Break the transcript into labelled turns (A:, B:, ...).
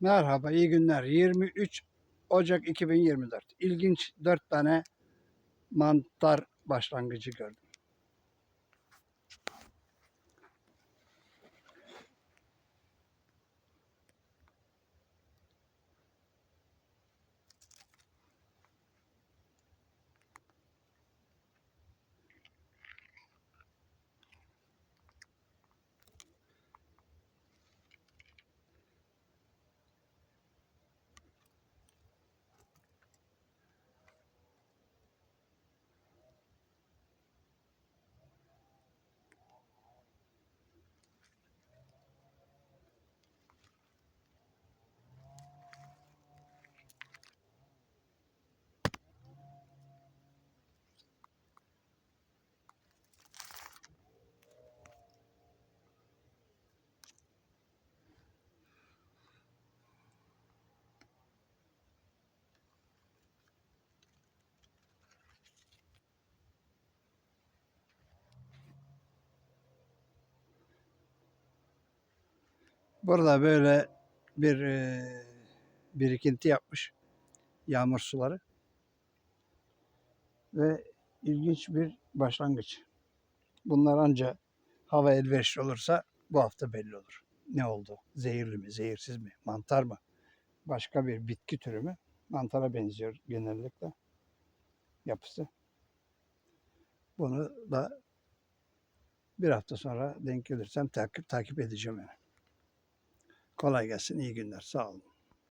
A: Merhaba, iyi günler. 23 Ocak 2024. İlginç 4 tane mantar başlangıcı gördüm. Burada böyle bir e, birikinti yapmış yağmur suları ve ilginç bir başlangıç. Bunlar anca hava elverişli olursa bu hafta belli olur. Ne oldu? Zehirli mi, zehirsiz mi, mantar mı? Başka bir bitki türü mü? Mantara benziyor genellikle yapısı. Bunu da bir hafta sonra denk gelirsem takip takip edeceğim yani. Kolay gelsin, iyi günler, sağ olun.